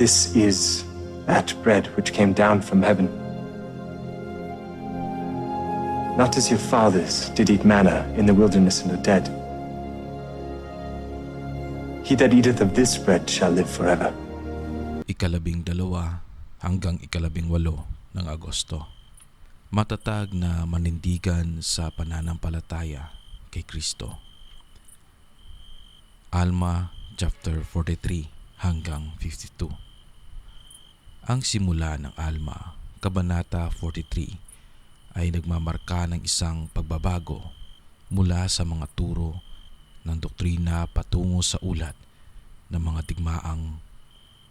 This is that bread which came down from heaven. Not as your fathers did eat manna in the wilderness and are dead. He that eateth of this bread shall live forever. ikalabing dalawa hanggang ikalabing walo ng Agosto. Matatag na manindigan sa pananampalataya kay Kristo. Alma chapter 43 hanggang 52. Ang simula ng Alma, Kabanata 43 ay nagmamarka ng isang pagbabago mula sa mga turo ng doktrina patungo sa ulat ng mga digmaang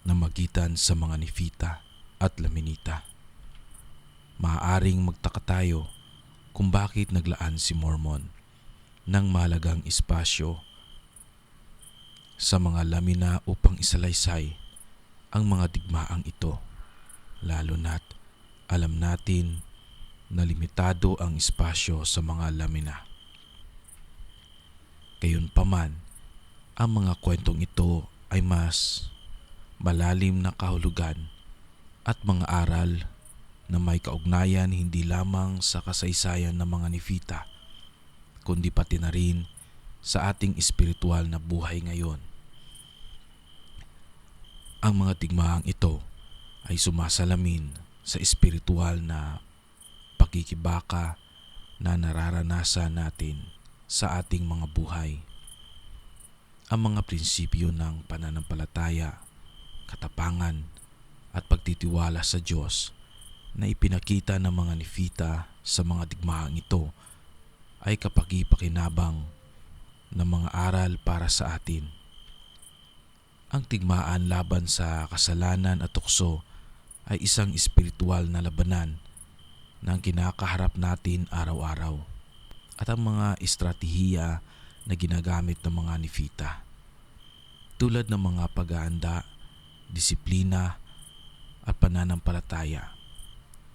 na magitan sa mga Nifita at Laminita. Maaaring magtaka tayo kung bakit naglaan si Mormon ng malagang espasyo sa mga lamina upang isalaysay ang mga digmaang ito, lalo na't alam natin na limitado ang espasyo sa mga lamina. Gayunpaman, ang mga kwentong ito ay mas malalim na kahulugan at mga aral na may kaugnayan hindi lamang sa kasaysayan ng mga Nifita, kundi pati na rin sa ating espiritual na buhay ngayon. Ang mga digmaang ito ay sumasalamin sa espiritual na pakikibaka na nararanasan natin sa ating mga buhay. Ang mga prinsipyo ng pananampalataya katapangan at pagtitiwala sa Diyos na ipinakita ng mga nifita sa mga digmaang ito ay kapagipakinabang ng mga aral para sa atin. Ang tigmaan laban sa kasalanan at tukso ay isang espiritual na labanan na kinakaharap natin araw-araw at ang mga estratehiya na ginagamit ng mga nifita tulad ng mga pag-aanda disiplina at pananampalataya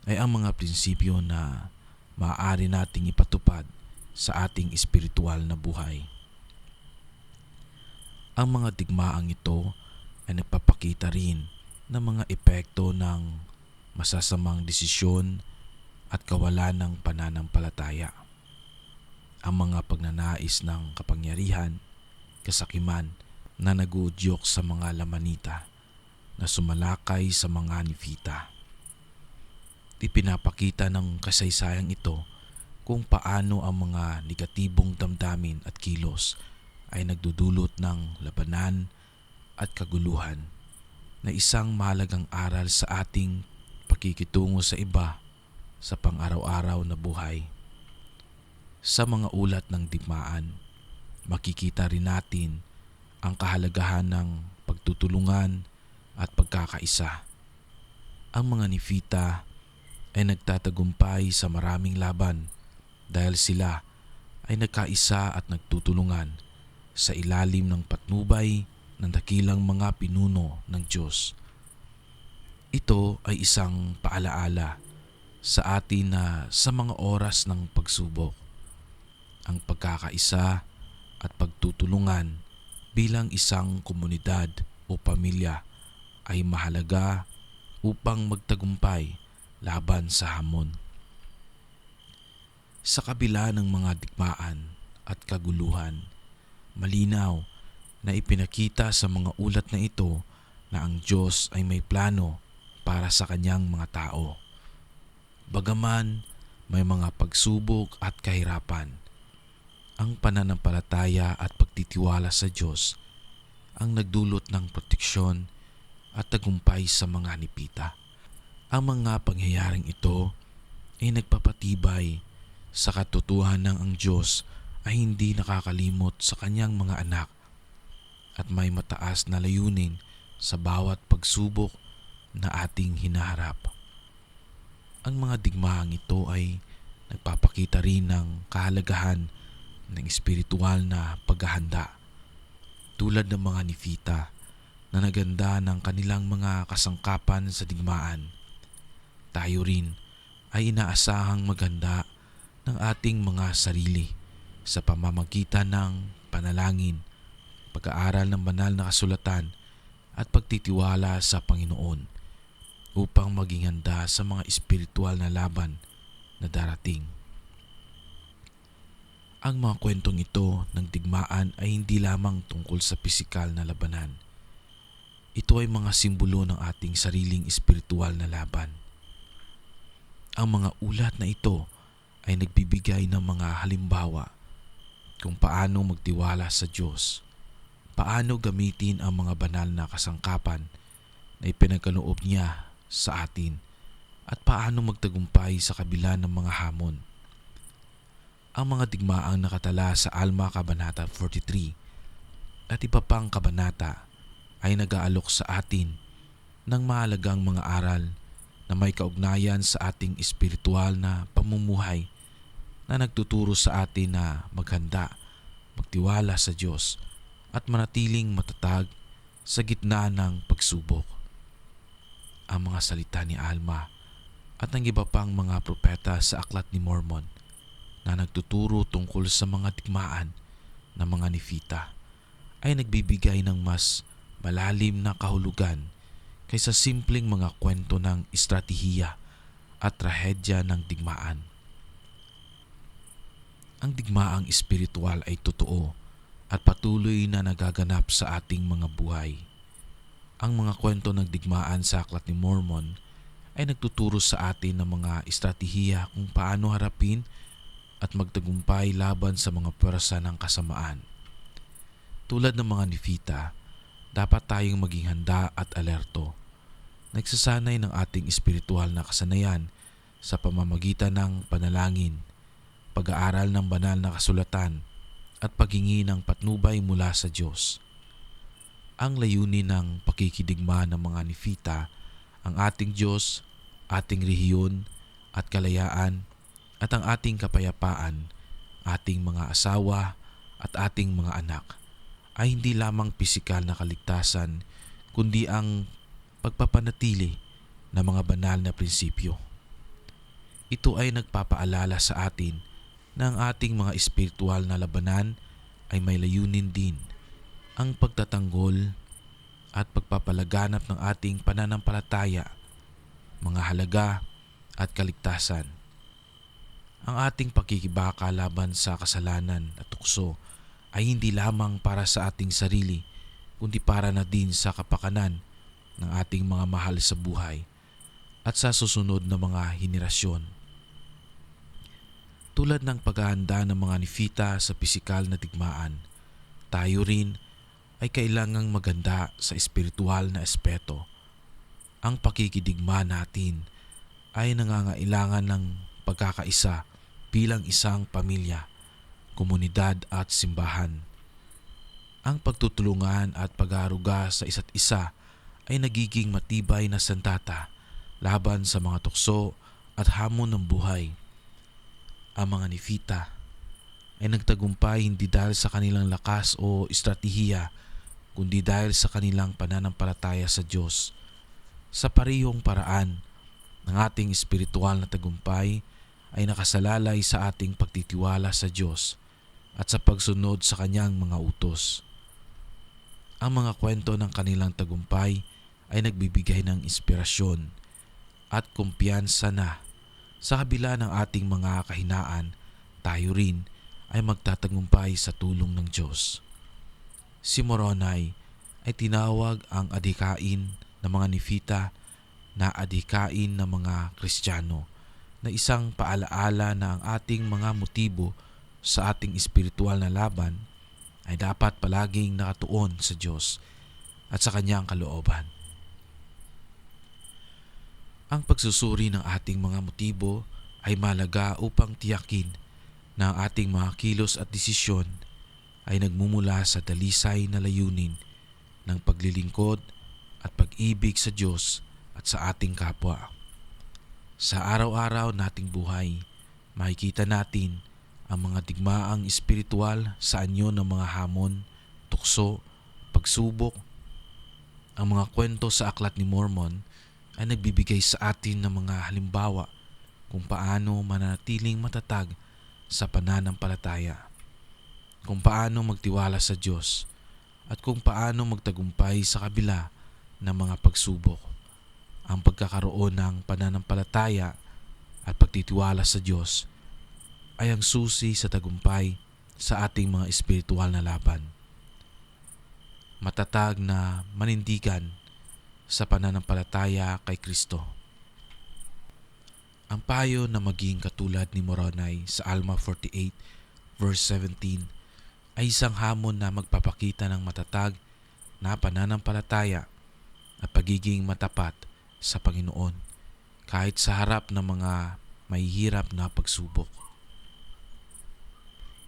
ay ang mga prinsipyo na maaari nating ipatupad sa ating espiritual na buhay. Ang mga digmaang ito ay nagpapakita rin ng mga epekto ng masasamang desisyon at kawalan ng pananampalataya. Ang mga pagnanais ng kapangyarihan, kasakiman na naguudyok sa mga lamanita na sumalakay sa mga nifita. Ipinapakita ng kasaysayang ito kung paano ang mga negatibong damdamin at kilos ay nagdudulot ng labanan at kaguluhan na isang mahalagang aral sa ating pakikitungo sa iba sa pang-araw-araw na buhay. Sa mga ulat ng digmaan, makikita rin natin ang kahalagahan ng pagtutulungan at pagkakaisa. Ang mga nifita ay nagtatagumpay sa maraming laban dahil sila ay nagkaisa at nagtutulungan sa ilalim ng patnubay ng dakilang mga pinuno ng Diyos. Ito ay isang paalaala sa atin na sa mga oras ng pagsubok, ang pagkakaisa at pagtutulungan bilang isang komunidad o pamilya ay mahalaga upang magtagumpay laban sa hamon. Sa kabila ng mga digmaan at kaguluhan, malinaw na ipinakita sa mga ulat na ito na ang Diyos ay may plano para sa kanyang mga tao. Bagaman may mga pagsubok at kahirapan, ang pananampalataya at pagtitiwala sa Diyos ang nagdulot ng proteksyon at tagumpay sa mga nipita. Ang mga pangyayaring ito ay nagpapatibay sa katotohanan ng ang Diyos ay hindi nakakalimot sa kanyang mga anak at may mataas na layunin sa bawat pagsubok na ating hinaharap. Ang mga digmaang ito ay nagpapakita rin ng kahalagahan ng espiritual na paghahanda tulad ng mga nifita na naganda ng kanilang mga kasangkapan sa digmaan. Tayo rin ay inaasahang maganda ng ating mga sarili sa pamamagitan ng panalangin, pag-aaral ng banal na kasulatan at pagtitiwala sa Panginoon upang maging handa sa mga espiritual na laban na darating. Ang mga kwentong ito ng digmaan ay hindi lamang tungkol sa pisikal na labanan. Ito ay mga simbolo ng ating sariling espiritual na laban. Ang mga ulat na ito ay nagbibigay ng mga halimbawa kung paano magtiwala sa Diyos, paano gamitin ang mga banal na kasangkapan na ipinagkaloob niya sa atin at paano magtagumpay sa kabila ng mga hamon. Ang mga digmaang nakatala sa Alma Kabanata 43 at iba pang kabanata ay nag-aalok sa atin ng mahalagang mga aral na may kaugnayan sa ating espiritual na pamumuhay na nagtuturo sa atin na maghanda, magtiwala sa Diyos at manatiling matatag sa gitna ng pagsubok. Ang mga salita ni Alma at ng iba pang mga propeta sa Aklat ni Mormon na nagtuturo tungkol sa mga digmaan ng mga nifita ay nagbibigay ng mas malalim na kahulugan kaysa simpleng mga kwento ng estratehiya at trahedya ng digmaan. Ang digmaang espiritual ay totoo at patuloy na nagaganap sa ating mga buhay. Ang mga kwento ng digmaan sa Aklat ni Mormon ay nagtuturo sa atin ng mga estratehiya kung paano harapin at magtagumpay laban sa mga pwersa ng kasamaan. Tulad ng mga nifita, dapat tayong maging handa at alerto. Nagsasanay ng ating espiritual na kasanayan sa pamamagitan ng panalangin, pag-aaral ng banal na kasulatan at paghingi ng patnubay mula sa Diyos. Ang layunin ng pakikidigma ng mga nifita ang ating Diyos, ating rehiyon at kalayaan at ang ating kapayapaan, ating mga asawa at ating mga anak ay hindi lamang pisikal na kaligtasan kundi ang pagpapanatili ng mga banal na prinsipyo. Ito ay nagpapaalala sa atin na ang ating mga espiritual na labanan ay may layunin din ang pagtatanggol at pagpapalaganap ng ating pananampalataya, mga halaga at kaligtasan. Ang ating pakikibaka laban sa kasalanan at tukso ay hindi lamang para sa ating sarili, kundi para na din sa kapakanan ng ating mga mahal sa buhay at sa susunod na mga henerasyon. Tulad ng paghahanda ng mga nifita sa pisikal na digmaan, tayo rin ay kailangang maganda sa espiritual na espeto. Ang pakikidigma natin ay nangangailangan ng pagkakaisa bilang isang pamilya, komunidad at simbahan. Ang pagtutulungan at pag-aaruga sa isa't isa ay nagiging matibay na sandata laban sa mga tukso at hamon ng buhay. Ang mga nifita ay nagtagumpay hindi dahil sa kanilang lakas o estratehiya kundi dahil sa kanilang pananampalataya sa Diyos. Sa parihong paraan, ng ating espiritual na tagumpay ay nakasalalay sa ating pagtitiwala sa Diyos at sa pagsunod sa kanyang mga utos. Ang mga kwento ng kanilang tagumpay ay nagbibigay ng inspirasyon at kumpiyansa na sa kabila ng ating mga kahinaan, tayo rin ay magtatagumpay sa tulong ng Diyos. Si Moronay ay tinawag ang adhikain ng mga nifita na adhikain ng mga Kristiyano na isang paalaala na ang ating mga motibo sa ating espiritual na laban ay dapat palaging nakatuon sa Diyos at sa Kanyang kalooban. Ang pagsusuri ng ating mga motibo ay malaga upang tiyakin na ang ating mga kilos at desisyon ay nagmumula sa dalisay na layunin ng paglilingkod at pag-ibig sa Diyos at sa ating kapwa. Sa araw-araw nating buhay, makikita natin ang mga digmaang espiritual sa anyo ng mga hamon, tukso, pagsubok. Ang mga kwento sa Aklat ni Mormon ay nagbibigay sa atin ng mga halimbawa kung paano mananatiling matatag sa pananampalataya, kung paano magtiwala sa Diyos, at kung paano magtagumpay sa kabila ng mga pagsubok. Ang pagkakaroon ng pananampalataya at pagtitiwala sa Diyos ay ang susi sa tagumpay sa ating mga espiritual na laban. Matatag na manindigan sa pananampalataya kay Kristo. Ang payo na maging katulad ni Moroni sa Alma 48 verse 17 ay isang hamon na magpapakita ng matatag na pananampalataya at pagiging matapat sa Panginoon kahit sa harap ng mga mahihirap na pagsubok.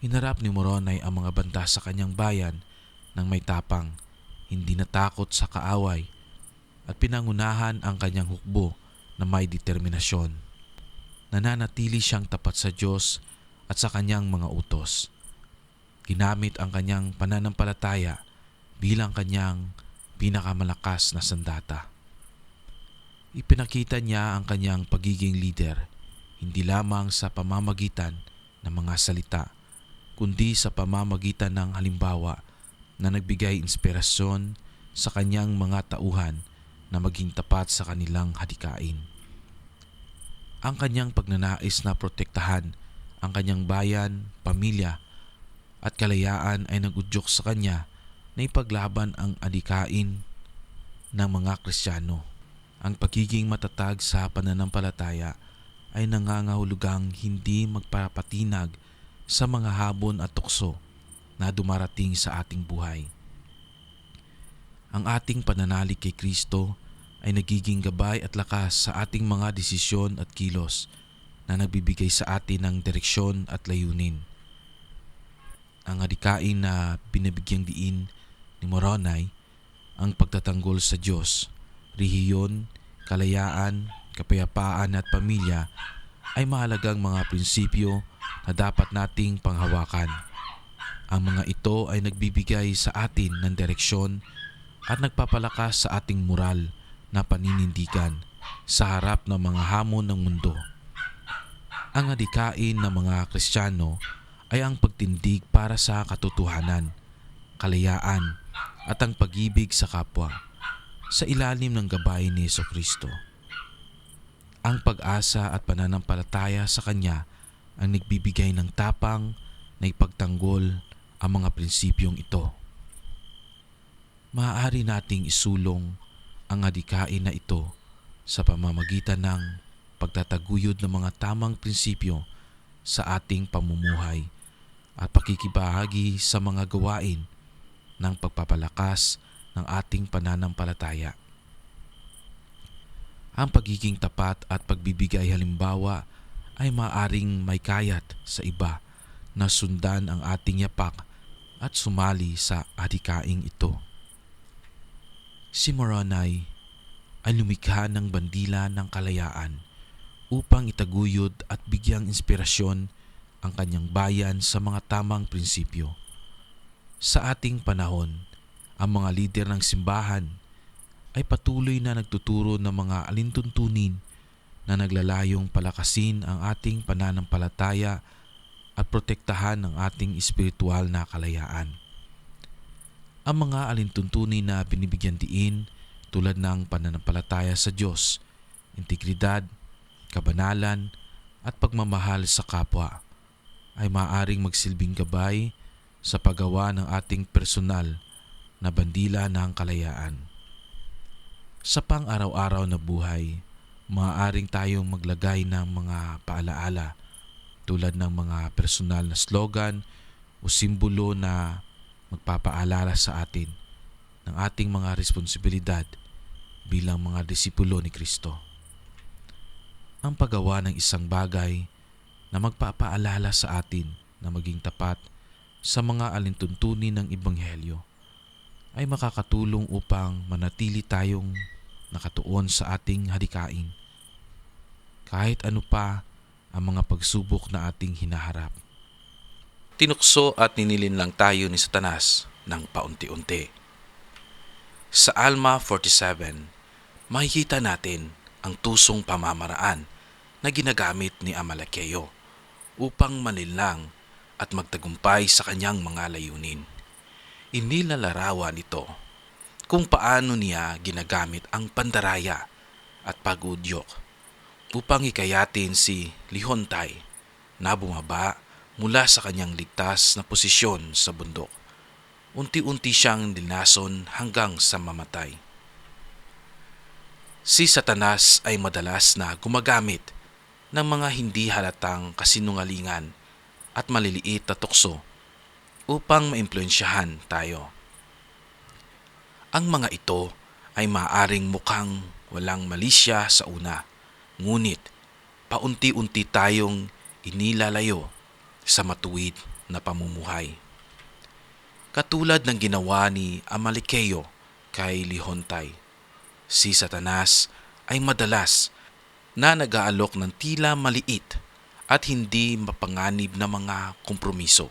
Hinarap ni Moroni ang mga banta sa kanyang bayan ng may tapang, hindi natakot sa kaaway at pinangunahan ang kanyang hukbo na may determinasyon. Nananatili siyang tapat sa Diyos at sa kanyang mga utos. Ginamit ang kanyang pananampalataya bilang kanyang pinakamalakas na sandata. Ipinakita niya ang kanyang pagiging leader hindi lamang sa pamamagitan ng mga salita kundi sa pamamagitan ng halimbawa na nagbigay inspirasyon sa kanyang mga tauhan na maging tapat sa kanilang hadikain. Ang kanyang pagnanais na protektahan ang kanyang bayan, pamilya at kalayaan ay nagudyok sa kanya na ipaglaban ang adikain ng mga Kristiyano. Ang pagiging matatag sa pananampalataya ay nangangahulugang hindi magpapatinag sa mga habon at tukso na dumarating sa ating buhay. Ang ating pananalig kay Kristo ay nagiging gabay at lakas sa ating mga desisyon at kilos na nagbibigay sa atin ng direksyon at layunin. Ang adikain na binabigyang diin ni Moroni ang pagtatanggol sa Diyos, rihiyon, kalayaan, kapayapaan at pamilya ay mahalagang mga prinsipyo na dapat nating panghawakan. Ang mga ito ay nagbibigay sa atin ng direksyon at nagpapalakas sa ating moral na paninindigan sa harap ng mga hamon ng mundo. Ang adikain ng mga Kristiyano ay ang pagtindig para sa katotohanan, kalayaan at ang pag-ibig sa kapwa sa ilalim ng gabay ni Yeso Kristo. Ang pag-asa at pananampalataya sa Kanya ang nagbibigay ng tapang na ipagtanggol ang mga prinsipyong ito. Maaari nating isulong ang adikain na ito sa pamamagitan ng pagtataguyod ng mga tamang prinsipyo sa ating pamumuhay at pakikibahagi sa mga gawain ng pagpapalakas ng ating pananampalataya. Ang pagiging tapat at pagbibigay halimbawa ay maaring may kayat sa iba na sundan ang ating yapak at sumali sa adikaing ito. Si Moroni ay lumikha ng bandila ng kalayaan upang itaguyod at bigyang inspirasyon ang kanyang bayan sa mga tamang prinsipyo. Sa ating panahon, ang mga lider ng simbahan ay patuloy na nagtuturo ng mga alintuntunin na naglalayong palakasin ang ating pananampalataya at protektahan ang ating espiritual na kalayaan. Ang mga alintuntunin na binibigyan diin tulad ng pananampalataya sa Diyos, integridad, kabanalan at pagmamahal sa kapwa ay maaring magsilbing gabay sa paggawa ng ating personal na bandila ng kalayaan. Sa pang-araw-araw na buhay, maaaring tayong maglagay ng mga paalaala tulad ng mga personal na slogan o simbolo na magpapaalala sa atin ng ating mga responsibilidad bilang mga disipulo ni Kristo. Ang paggawa ng isang bagay na magpapaalala sa atin na maging tapat sa mga alintuntunin ng Ebanghelyo ay makakatulong upang manatili tayong nakatuon sa ating hadikain kahit ano pa ang mga pagsubok na ating hinaharap. Tinukso at ninilin lang tayo ni Satanas ng paunti-unti. Sa Alma 47, makikita natin ang tusong pamamaraan na ginagamit ni Amalekeo upang manilang at magtagumpay sa kanyang mga layunin. Inilalarawan ito kung paano niya ginagamit ang pandaraya at pagudyok upang ikayatin si Lihontay na bumaba mula sa kanyang ligtas na posisyon sa bundok. Unti-unti siyang dinason hanggang sa mamatay. Si Satanas ay madalas na gumagamit ng mga hindi halatang kasinungalingan at maliliit na tukso upang maimpluensyahan tayo. Ang mga ito ay maaring mukhang walang malisya sa una, ngunit paunti-unti tayong inilalayo sa matuwid na pamumuhay. Katulad ng ginawa ni Amalikeo kay Lihontay, si Satanas ay madalas na nag-aalok ng tila maliit at hindi mapanganib na mga kompromiso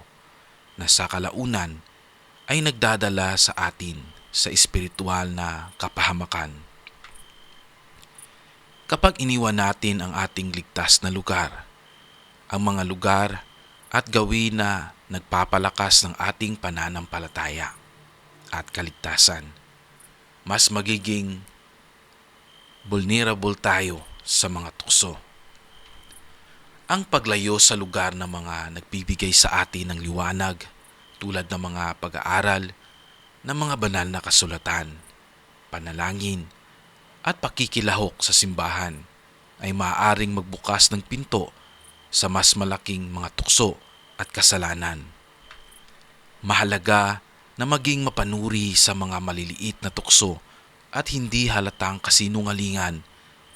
na sa kalaunan ay nagdadala sa atin sa espiritual na kapahamakan. Kapag iniwan natin ang ating ligtas na lugar, ang mga lugar at gawin na nagpapalakas ng ating pananampalataya at kaligtasan, mas magiging vulnerable tayo sa mga tukso. Ang paglayo sa lugar ng mga nagbibigay sa atin ng liwanag tulad ng mga pag-aaral ng mga banal na kasulatan, panalangin, at pakikilahok sa simbahan ay maaaring magbukas ng pinto sa mas malaking mga tukso at kasalanan. Mahalaga na maging mapanuri sa mga maliliit na tukso at hindi halatang kasinungalingan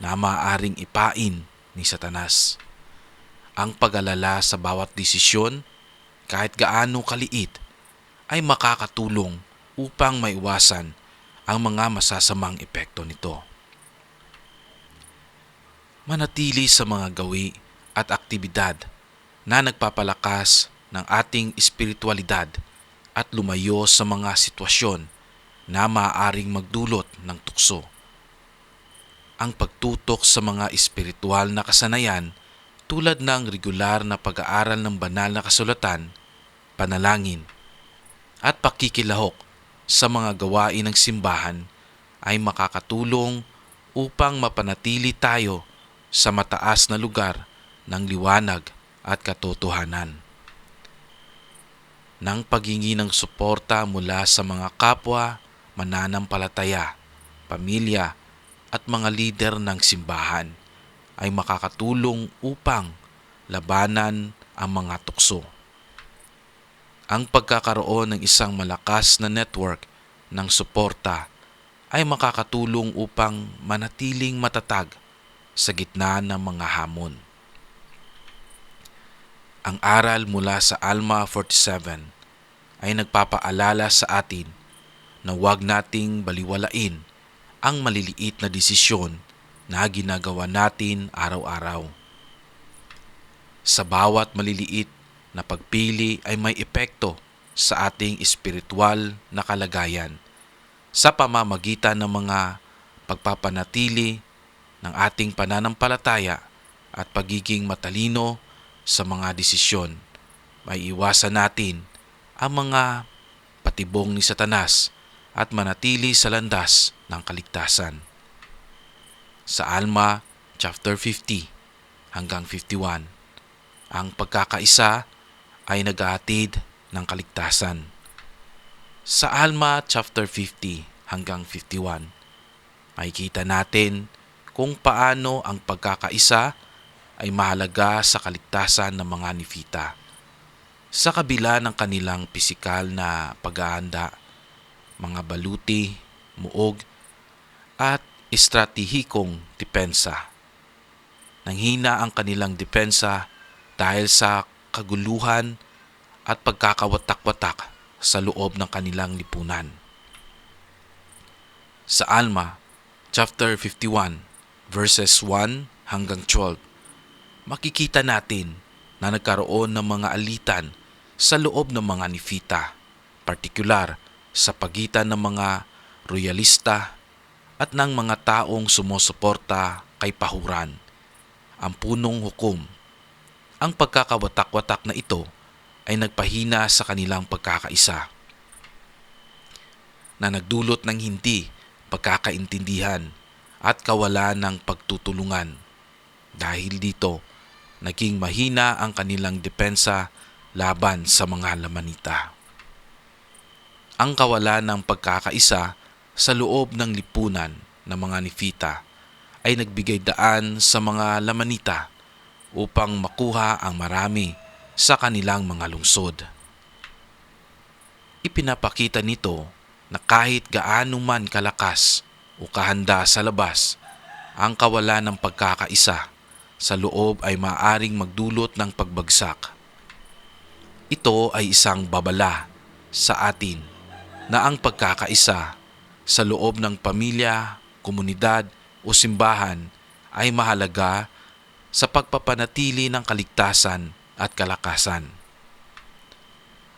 na maaaring ipain ni Satanas. Ang pag-alala sa bawat desisyon, kahit gaano kaliit, ay makakatulong upang maiwasan ang mga masasamang epekto nito. Manatili sa mga gawi at aktibidad na nagpapalakas ng ating espiritualidad at lumayo sa mga sitwasyon na maaaring magdulot ng tukso. Ang pagtutok sa mga espiritual na kasanayan tulad ng regular na pag-aaral ng banal na kasulatan, panalangin, at pakikilahok sa mga gawain ng simbahan ay makakatulong upang mapanatili tayo sa mataas na lugar ng liwanag at katotohanan. Nang paghingi ng suporta mula sa mga kapwa, mananampalataya, pamilya at mga lider ng simbahan ay makakatulong upang labanan ang mga tukso. Ang pagkakaroon ng isang malakas na network ng suporta ay makakatulong upang manatiling matatag sa gitna ng mga hamon. Ang aral mula sa Alma 47 ay nagpapaalala sa atin na huwag nating baliwalain ang maliliit na desisyon na ginagawa natin araw-araw. Sa bawat maliliit na pagpili ay may epekto sa ating espiritual na kalagayan sa pamamagitan ng mga pagpapanatili ng ating pananampalataya at pagiging matalino sa mga desisyon. May iwasan natin ang mga patibong ni Satanas at manatili sa landas ng kaligtasan. Sa Alma chapter 50 hanggang 51, ang pagkakaisa ay naghahatid ng kaligtasan. Sa Alma chapter 50 hanggang 51, makikita natin kung paano ang pagkakaisa ay mahalaga sa kaligtasan ng mga nifita. Sa kabila ng kanilang pisikal na paghahanda, mga baluti, muog, at estratehikong depensa. Nanghina ang kanilang depensa dahil sa kaguluhan at pagkakawatak-watak sa loob ng kanilang lipunan. Sa Alma, chapter 51, verses 1 hanggang 12, makikita natin na nagkaroon ng mga alitan sa loob ng mga nifita, partikular sa pagitan ng mga royalista at ng mga taong sumusuporta kay Pahuran, ang punong hukom. Ang pagkakawatak-watak na ito ay nagpahina sa kanilang pagkakaisa. na nagdulot ng hindi pagkakaintindihan at kawalan ng pagtutulungan. Dahil dito, naging mahina ang kanilang depensa laban sa mga lamanita. Ang kawalan ng pagkakaisa sa loob ng lipunan ng mga Nifita ay nagbigay daan sa mga lamanita upang makuha ang marami sa kanilang mga lungsod. Ipinapakita nito na kahit gaano man kalakas o kahanda sa labas, ang kawalan ng pagkakaisa sa loob ay maaring magdulot ng pagbagsak. Ito ay isang babala sa atin na ang pagkakaisa sa loob ng pamilya, komunidad o simbahan ay mahalaga sa pagpapanatili ng kaligtasan at kalakasan.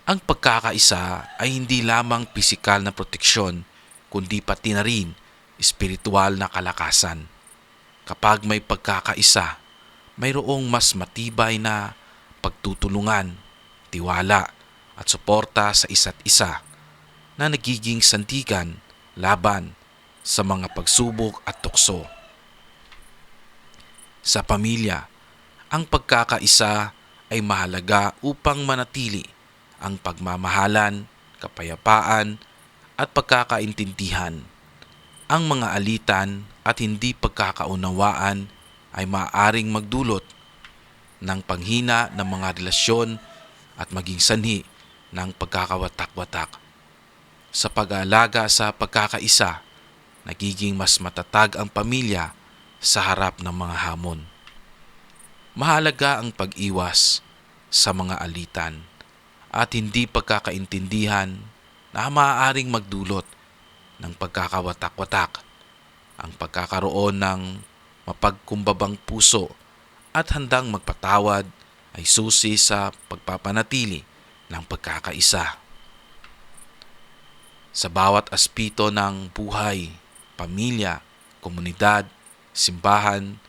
Ang pagkakaisa ay hindi lamang pisikal na proteksyon kundi pati na rin espiritual na kalakasan. Kapag may pagkakaisa, mayroong mas matibay na pagtutulungan, tiwala at suporta sa isa't isa na nagiging sandigan laban sa mga pagsubok at tukso. Sa pamilya, ang pagkakaisa ay mahalaga upang manatili ang pagmamahalan, kapayapaan at pagkakaintindihan. Ang mga alitan at hindi pagkakaunawaan ay maaaring magdulot ng panghina ng mga relasyon at maging sanhi ng pagkakawatak-watak. Sa pag-aalaga sa pagkakaisa, nagiging mas matatag ang pamilya sa harap ng mga hamon. Mahalaga ang pag-iwas sa mga alitan at hindi pagkakaintindihan na maaaring magdulot ng pagkakawatak-watak, ang pagkakaroon ng mapagkumbabang puso at handang magpatawad ay susi sa pagpapanatili ng pagkakaisa. Sa bawat aspito ng buhay, pamilya, komunidad, simbahan,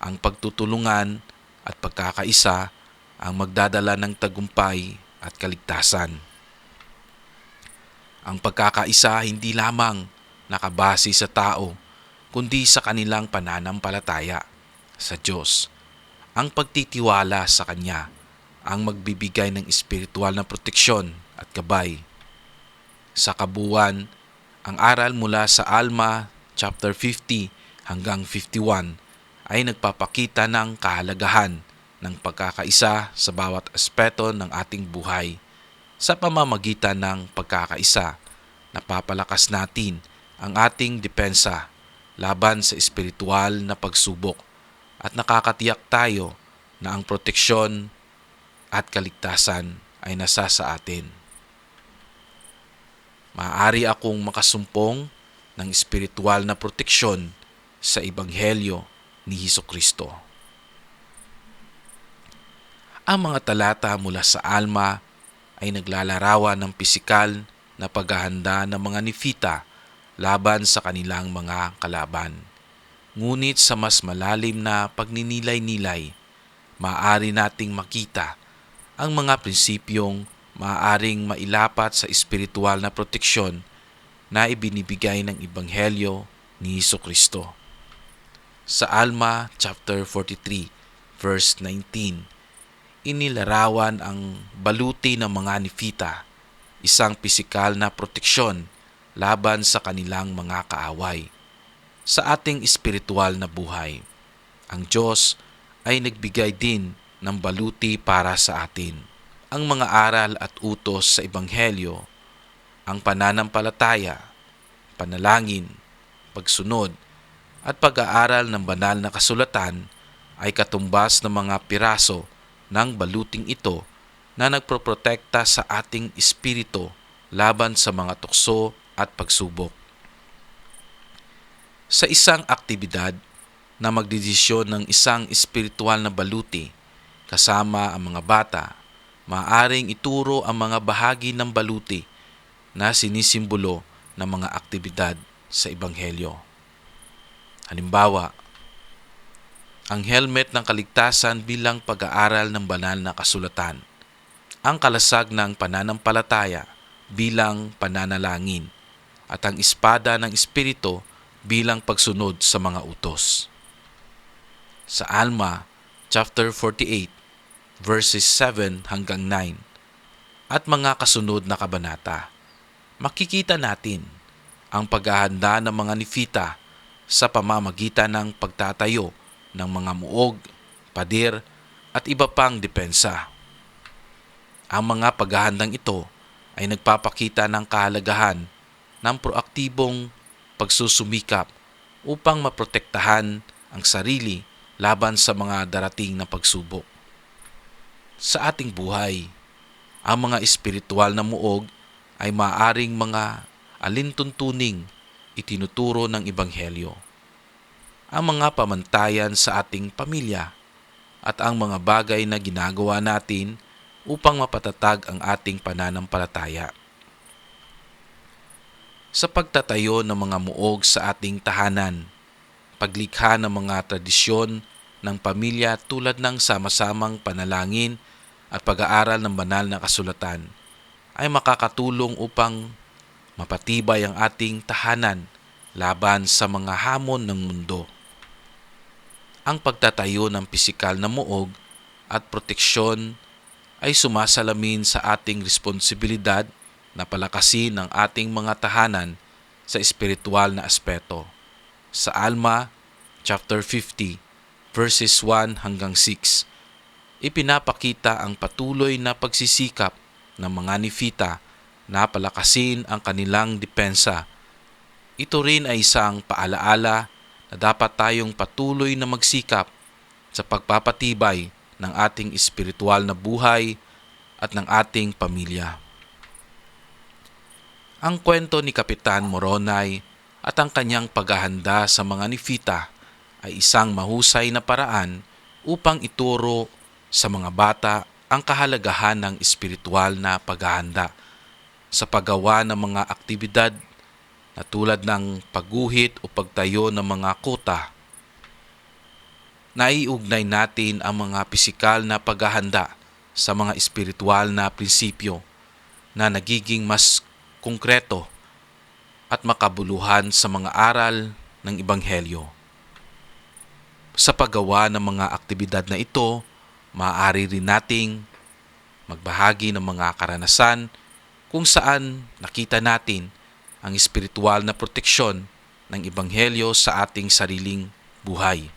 ang pagtutulungan at pagkakaisa ang magdadala ng tagumpay at kaligtasan. Ang pagkakaisa hindi lamang nakabase sa tao, kundi sa kanilang pananampalataya sa Diyos. Ang pagtitiwala sa Kanya ang magbibigay ng espiritual na proteksyon at gabay. Sa kabuuan, ang aral mula sa Alma chapter 50 hanggang 51 ay nagpapakita ng kahalagahan ng pagkakaisa sa bawat aspeto ng ating buhay. Sa pamamagitan ng pagkakaisa, napapalakas natin ang ating depensa laban sa espiritual na pagsubok at nakakatiyak tayo na ang proteksyon at kaligtasan ay nasa sa atin. Maaari akong makasumpong ng espiritual na proteksyon sa Ebanghelyo ni Hesus Kristo. Ang mga talata mula sa Alma ay naglalarawan ng pisikal na paghahanda ng mga nifita laban sa kanilang mga kalaban. Ngunit sa mas malalim na pagninilay-nilay, maaari nating makita ang mga prinsipyong maaaring mailapat sa espiritual na proteksyon na ibinibigay ng Ebanghelyo ni Hesus Kristo. Sa Alma chapter 43 verse 19, inilarawan ang baluti ng mga nifita, isang pisikal na proteksyon laban sa kanilang mga kaaway. Sa ating espiritual na buhay, ang Diyos ay nagbigay din ng baluti para sa atin. Ang mga aral at utos sa Ebanghelyo, ang pananampalataya, panalangin, pagsunod, at pag-aaral ng banal na kasulatan ay katumbas ng mga piraso ng baluting ito na nagproprotekta sa ating espiritu laban sa mga tukso at pagsubok. Sa isang aktibidad na magdedesisyon ng isang espiritual na baluti kasama ang mga bata, maaring ituro ang mga bahagi ng baluti na sinisimbolo ng mga aktibidad sa Ebanghelyo. Halimbawa, ang helmet ng kaligtasan bilang pag-aaral ng banal na kasulatan, ang kalasag ng pananampalataya bilang pananalangin, at ang espada ng Espiritu bilang pagsunod sa mga utos. Sa Alma, chapter 48, verses 7 hanggang 9, at mga kasunod na kabanata, makikita natin ang paghahanda ng mga nifita sa pamamagitan ng pagtatayo ng mga muog, pader, at iba pang depensa. Ang mga paghahandang ito ay nagpapakita ng kahalagahan ng proaktibong pagsusumikap upang maprotektahan ang sarili laban sa mga darating na pagsubok. Sa ating buhay, ang mga espiritual na muog ay maaring mga alintuntuning itinuturo ng Ebanghelyo. Ang mga pamantayan sa ating pamilya at ang mga bagay na ginagawa natin upang mapatatag ang ating pananampalataya. Sa pagtatayo ng mga muog sa ating tahanan, paglikha ng mga tradisyon ng pamilya tulad ng sama-samang panalangin at pag-aaral ng banal na kasulatan ay makakatulong upang mapatibay ang ating tahanan laban sa mga hamon ng mundo. Ang pagtatayo ng pisikal na muog at proteksyon ay sumasalamin sa ating responsibilidad na palakasin ang ating mga tahanan sa espiritual na aspeto. Sa Alma, chapter 50, verses 1 hanggang 6, ipinapakita ang patuloy na pagsisikap ng mga nifita na palakasin ang kanilang depensa. Ito rin ay isang paalaala na dapat tayong patuloy na magsikap sa pagpapatibay ng ating espiritual na buhay at ng ating pamilya. Ang kwento ni Kapitan Moronay at ang kanyang paghahanda sa mga nifita ay isang mahusay na paraan upang ituro sa mga bata ang kahalagahan ng espiritual na paghahanda sa paggawa ng mga aktibidad na tulad ng pagguhit o pagtayo ng mga kota. Naiugnay natin ang mga pisikal na paghahanda sa mga espiritual na prinsipyo na nagiging mas konkreto at makabuluhan sa mga aral ng Ebanghelyo. Sa paggawa ng mga aktibidad na ito, maaari rin nating magbahagi ng mga karanasan kung saan nakita natin ang espiritual na proteksyon ng Ebanghelyo sa ating sariling buhay.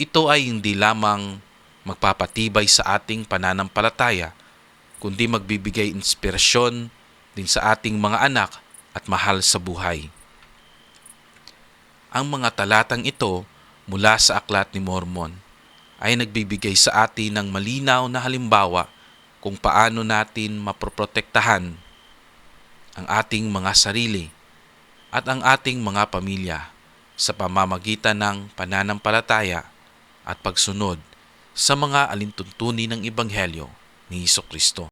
Ito ay hindi lamang magpapatibay sa ating pananampalataya, kundi magbibigay inspirasyon din sa ating mga anak at mahal sa buhay. Ang mga talatang ito mula sa Aklat ni Mormon ay nagbibigay sa atin ng malinaw na halimbawa kung paano natin maproprotektahan ang ating mga sarili at ang ating mga pamilya sa pamamagitan ng pananampalataya at pagsunod sa mga alintuntuni ng Ebanghelyo ni Hesus Kristo.